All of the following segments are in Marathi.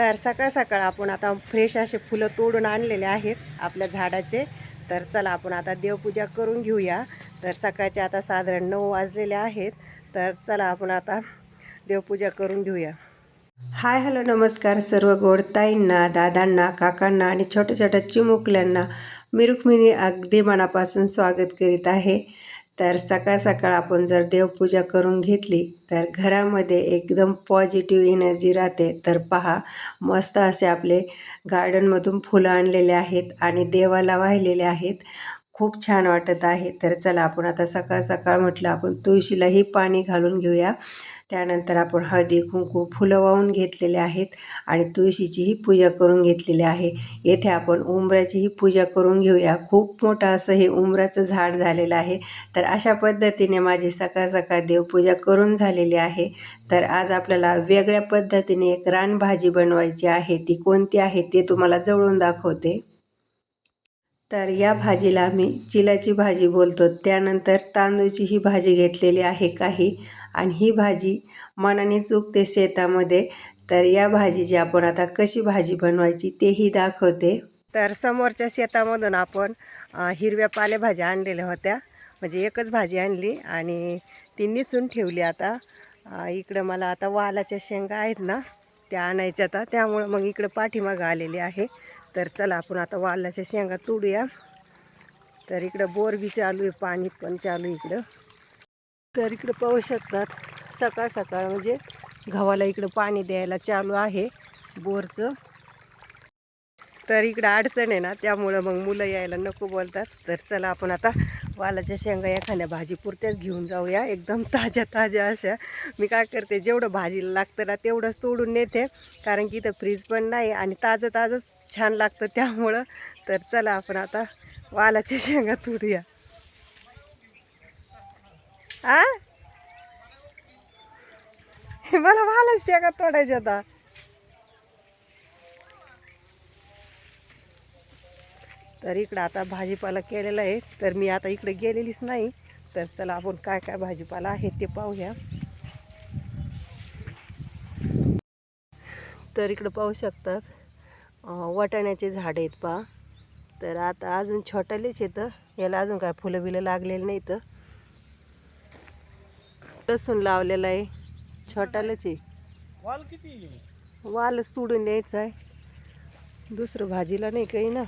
तर सकाळ सकाळ आपण आता फ्रेश असे फुलं तोडून आणलेले आहेत आपल्या झाडाचे. तर चला आपण आता देवपूजा करून घेऊया. तर सकाळचे आता साधारण नऊ वाजलेले आहेत. तर चला आपण आता देवपूजा करून घेऊया. हाय हॅलो नमस्कार सर्व गोडताईंना दादांना काकांना आणि छोट्या छोट्या चिमुकल्यांना मिरुक्मिणी अगदी मनापासून स्वागत करीत आहे. तर सकाळ सकाळ आपण जर देवपूजा करून घेतली तर घरामध्ये एकदम पॉझिटिव्ह एनर्जी राहते. तर पहा मस्त असे आपले गार्डनमधून फुलं आणलेले आहेत आणि देवाला वाहिलेले आहेत. खूप छान वाटत आहे. तर चला आपण आता सकाळ सकाळ म्हटलं आपण तुळशीलाही पाणी घालून घेऊया. त्यानंतर आपण हळदी कुंकू फुलं वाहून घेतलेले आहेत आणि तुळशीचीही पूजा करून घेतलेली आहे. येथे आपण उंबऱ्याचीही पूजा करून घेऊया. खूप मोठं असं हे उंबराचं झाड झालेलं आहे. तर अशा पद्धतीने माझी सकाळ सकाळ देवपूजा करून झालेली आहे. तर आज आपल्याला वेगळ्या पद्धतीने एक रानभाजी बनवायची आहे. ती कोणती आहे ते तुम्हाला जवळून दाखवते. तर या भाजीला आम्ही चिलाची भाजी बोलतो. त्यानंतर तांदूळची ही भाजी घेतलेली आहे काही. आणि ही भाजी मनाने चुकते शेतामध्ये. तर या भाजीची आपण आता कशी भाजी बनवायची तेही दाखवते. तर समोरच्या शेतामधून आपण हिरव्या पालेभाज्या आणलेल्या होत्या. म्हणजे एकच भाजी आणली आणि ती निसून ठेवली आता. इकडं मला आता वालाच्या शेंगा आहेत ना त्या आणायच्या आता. त्यामुळं मग इकडं पाठीमागं आलेली आहे. तर चला आपण आता वालाच्या शेंगा तोडूया. तर इकडं बोर बी चालू आहे पाणी पण चालू आहे इकडं. तर इकडं पाहू शकतात सकाळ सकाळ म्हणजे गव्हाला इकडं पाणी द्यायला चालू आहे बोरचं. तर इकडं अडचण आहे ना त्यामुळं मग मुलं यायला नको बोलतात. तर चला आपण आता वालाच्या शेंगा एखाद्या भाजीपुरत्याच घेऊन जाऊया एकदम ताज्या ताज्या अशा. मी काय करते जेवढं भाजीला लागतं ना तेवढंच तोडून नेते कारण की इथं फ्रीज पण नाही आणि ताजं ताजंच छान लागतं त्यामुळं. तर चला आपण आता वालाच्या शेंगा तोडूया. आ? मला वालाच्या शेंगा तोडायच्या आता. तर इकडं आता भाजीपाला केलेला आहे. तर मी आता इकडे गेलेलीच नाही. तर चला आपण काय काय भाजीपाला आहे ते पाहूया. तर इकडं पाहू शकतात. वाटाण्याचे झाड आहेत पहा. तर आता अजून छोटालेच येतं याला अजून काय फुलं बिलं लागलेलं नाही तर लसूण लावलेलं आहे. छोटालेच आहे. वाल किती वालच तोडून द्यायचं आहे. दुसरं भाजीला नाही काही ना.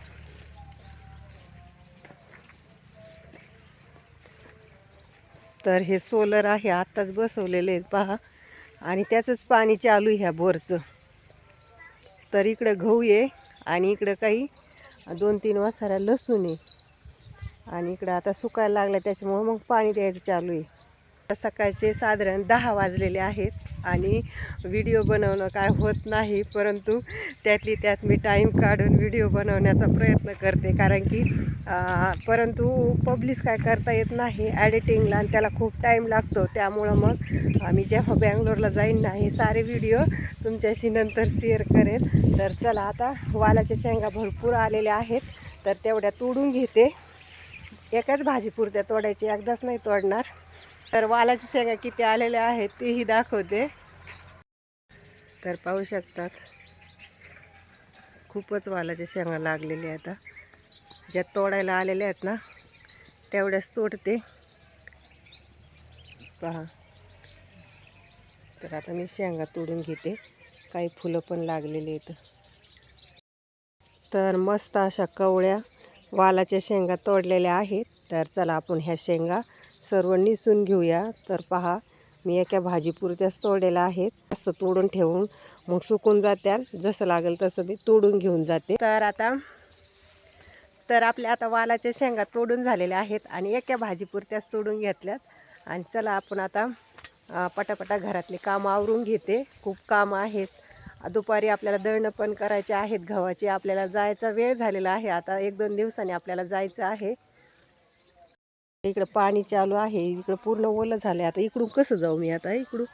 तर हे सोलर आहे. आत्ताच बसवलेले आहेत पहा. आणि त्याचंच पाणी चालू आहे ह्या बोरचं. तर इकडं गहू आहे आणि इकडं काही दोन तीन वासारा लसूण आहे. आणि इकडं आता सुकायला लागलं त्याच्यामुळं मग पाणी द्यायचं चालू आहे. सकाळचे साधारण दहा वाजलेले आहेत आणि व्हिडिओ बनवणं काय होत नाही परंतु त्यातली त्यात मी टाईम काढून व्हिडिओ बनवण्याचा प्रयत्न करते. कारण की परंतु पब्लिश काय करता येत नाही ॲडिटिंगला आणि त्याला खूप टाईम लागतो. त्यामुळं मग आम्ही जेव्हा बँगलोरला जाईन ना हे सारे व्हिडिओ तुमच्याशी नंतर शेअर करेन. तर चला आता वालाच्या शेंगा भरपूर आलेल्या आहेत. तर तेवढ्या तोडून घेते. एकाच भाजीपुरत्या तोडायची एकदाच नाही तोडणार. तर वालाच्या शेंगा किती आलेल्या आहेत तेही दाखवते. तर पाहू शकतात. खूपच वालाच्या शेंगा लागलेल्या आहेत आता. ज्या तोडायला आलेल्या आहेत ना तेवढ्याच तोडते. पहा. तर आता मी शेंगा तोडून घेते. काही फुलं पण लागलेली आहेत. तर मस्त अशा कवळ्या वालाच्या शेंगा तोडलेल्या आहेत. तर चला आपण ह्या शेंगा सर्व निसून घेऊया. तर पहा मी एका भाजीपुरत्याच तोडलेल्या आहेत. असं तोडून ठेवून मग सुकून जात्याल. जसं लागेल तसं मी तोडून घेऊन जाते. तर आता तर आपल्या आता वालाच्या शेंगा तोडून झालेल्या आहेत आणि एका भाजीपुरत्याच तोडून घेतल्यात. आणि चला आपण आता पटापटा घरातले कामं आवरून घेते. खूप काम आहेत. दुपारी आपल्याला दळणं पण करायचे आहेत गव्हाचे. आपल्याला जायचा वेळ झालेला आहे. आता एक दोन दिवसाने आपल्याला जायचं आहे. इकडं पाणी चालू आहे. इकडं पूर्ण ओलं झालं आता इकडून कसं जाऊ मी आता? इकडून?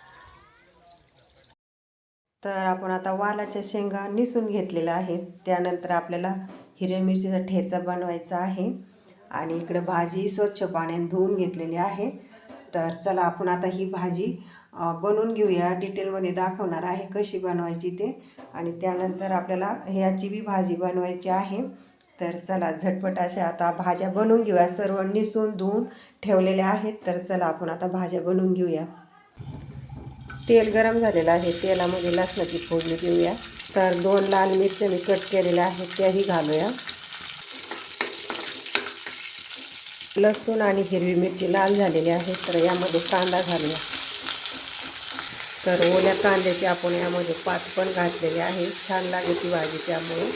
तर आपण आता वालाच्या शेंगा निसून घेतलेल्या आहेत. त्यानंतर आपल्याला हिरव्या मिरचीचा ठेचा बनवायचा आहे. आणि इकडं भाजी स्वच्छ पाण्याने धुवून घेतलेली आहे. तर चला आपण आता ही भाजी बनवून घेऊया. डिटेलमध्ये दाखवणार आहे कशी बनवायची ते. आणि त्यानंतर आपल्याला ह्याची बी भाजी बनवायची आहे. तर चला झटपट अशा आता भाज्या बनवून घेऊया. सर्व निसून धुवून ठेवलेल्या आहेत. तर चला आपण आता भाज्या बनवून घेऊया. तेल गरम झालेलं आहे. तेलामध्ये लसणाची फोडणी देऊया. तर दोन लाल मिरच्या मी कट केलेल्या आहेत. त्याही घालूया. लसूण आणि हिरवी मिरची लाल झालेली आहे तर यामध्ये कांदा घालूया. तर ओल्या कांद्याचे आपण यामध्ये पात पण घातलेले आहे छान लागेल ती भाजी त्यामुळे.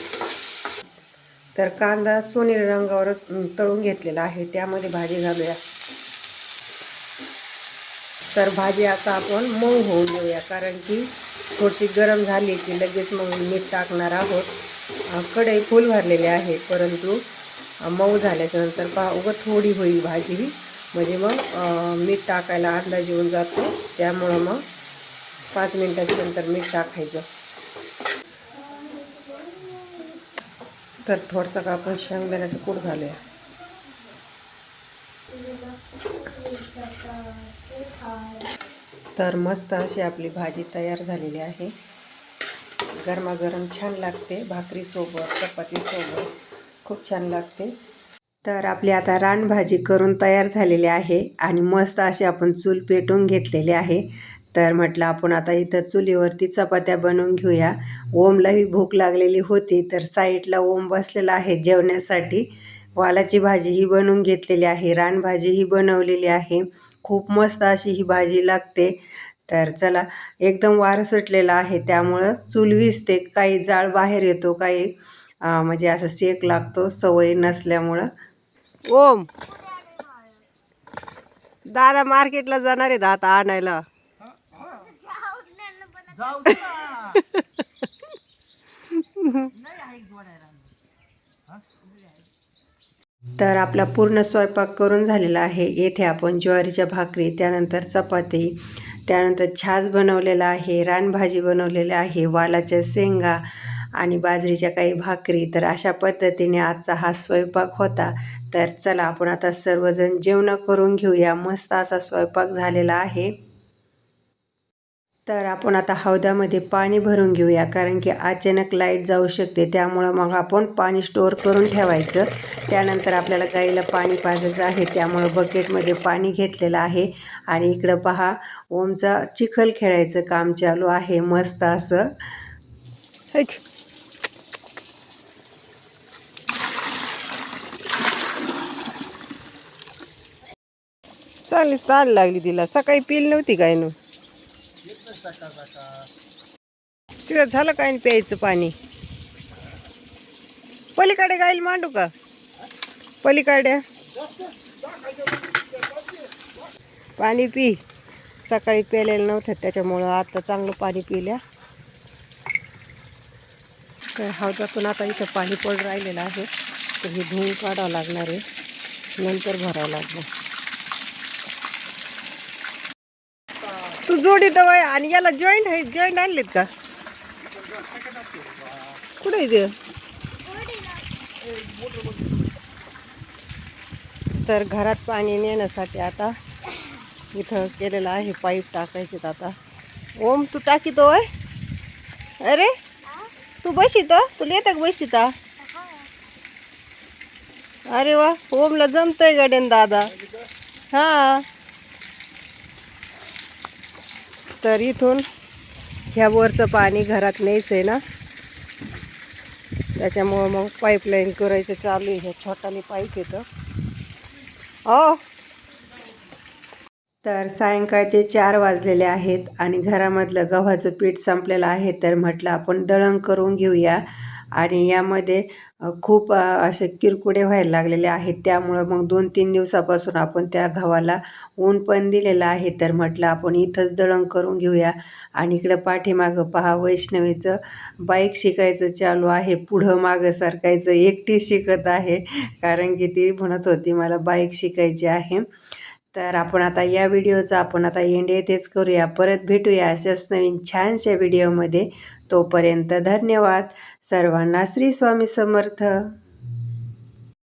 तर कांदा सोनेरी रंगावर तळून घेतलेला आहे त्यामध्ये भाजी घालूया. तर भाजी आता आपण मऊ होऊन देऊया कारण की थोडीशी गरम झाली की लगेच मग मीठ टाकणार आहोत. कढई फुल भरलेली आहे परंतु मऊ झाल्याच्यानंतर पहा उगं थोडी होईल भाजी ही. म्हणजे मग मीठ टाकायला अंदाज जेवण जातो. त्यामुळं मग पाच मिनटाच्या नंतर मीठ टाकायचं. तर थोडंसं का आपण शेंगदाण्याचं कूट घालूया. तर मस्त अशी आपली भाजी तयार झालेली आहे. गरमागरम छान लागते भाकरीसोबत चपातीसोबत. खूप छान लागते. तर आपली आता रानभाजी करून तयार झालेली आहे आणि मस्त अशी आपण चूल पेटून घेतलेली आहे. तर म्हटलं आपण आता इथं चुलीवरती चपात्या बनवून घेऊया. ओमलाही भूक लागलेली होती तर साईडला ओम बसलेला आहे जेवण्यासाठी. वालाची भाजी ही बनवून घेतलेली आहे रानभाजी ही बनवलेली आहे. खूप मस्त अशी ही भाजी लागते. तर चला एकदम वार सुटलेला आहे त्यामुळं चूल विजते काही जाळ बाहेर येतो काही म्हणजे असं शेक लागतो सवय नसल्यामुळं. ओम. दादा मार्केटला जाणार आहेत आता आणायला. तर आपला पूर्ण स्वयंपाक करून झालेला आहे. येथे आपण ज्वारीच्या भाकरी त्यानंतर चपाती त्यानंतर छाछ बनवलेला आहे रानभाजी बनवलेली आहे वालाच्या शेंगा आणि बाजरीच्या काही भाकरी तर अशा पद्धतीने आजचा हा स्वयंपाक होता. तर चला आपण आता सर्वजण जेवणं करून घेऊया. मस्त असा स्वयंपाक झालेला आहे. तर आपण आता हौदामध्ये पाणी भरून घेऊया कारण की अचानक लाइट जाऊ शकते. त्यामुळं मग आपण पाणी स्टोअर करून ठेवायचं. त्यानंतर आपल्याला गाईला पाणी पाजायचं आहे. त्यामुळं बकेटमध्ये पाणी घेतलेलं आहे. आणि इकडं पहा ओमचा चिखल खेळायचं काम चालू आहे. मस्त असं. चांगलीच ताण लागली तिला. सकाळी पिल नव्हती काय न? तिला झालं काय प्यायचं पाणी? पलीकडे गाईल मांडू का? पलीकडे. पाणी पी. सकाळी प्यायलेलं नव्हतं त्याच्यामुळं आता चांगलं पाणी पिल्या. तर हौदातून आता इथं पाणी पड राहिलेलं आहे. तर हे धुवून काढावं लागणार आहे. नंतर भरावं लागणार. जोडी दवाई आणि याला जॉईंट आहे जॉईंट आणलेत का? कुठे आहे ते? तर घरात पाणी नेण्यासाठी आता इथं केलेलं आहे पाईप टाकायचे आता. ओम तू टाकीतोय अरे तू बसितो तुला येतं का बसिता अरे वा ओमला जमतंय गड्यान दादा. हां. तर इथून ह्या वरचं पाणी घरात न्यायचं आहे ना. त्याच्यामुळं मग पाईपलाईन करायचं चालू आहे. ह्या छोटाली पाईप येतं. हो तर सायंकाळचे चार वाजलेले आहेत आणि घरामधलं गव्हाचं पीठ संपलेलं आहे तर म्हटलं आपण दळण करून घेऊया. आणि यामध्ये खूप असे किरकुडे व्हायला लागलेले आहेत. त्यामुळं मग दोन तीन दिवसापासून आपण त्या गव्हाला ऊन पण दिलेलं आहे. तर म्हटलं आपण इथंच दळण करून घेऊया. आणि इकडं पाठीमागं पहा वैष्णवीचं बाईक शिकायचं चालू आहे. पुढं मागं सरकायचं एकटी शिकत आहे. कारण की ती म्हणत होती मला बाईक शिकायची आहे. तर आपण आता या व्हिडिओचा आपण आता एंड येथेच करूया. परत भेटूया अशाच नवीन छानशा व्हिडिओमध्ये. तोपर्यंत धन्यवाद. सर्वांना श्री स्वामी समर्थ.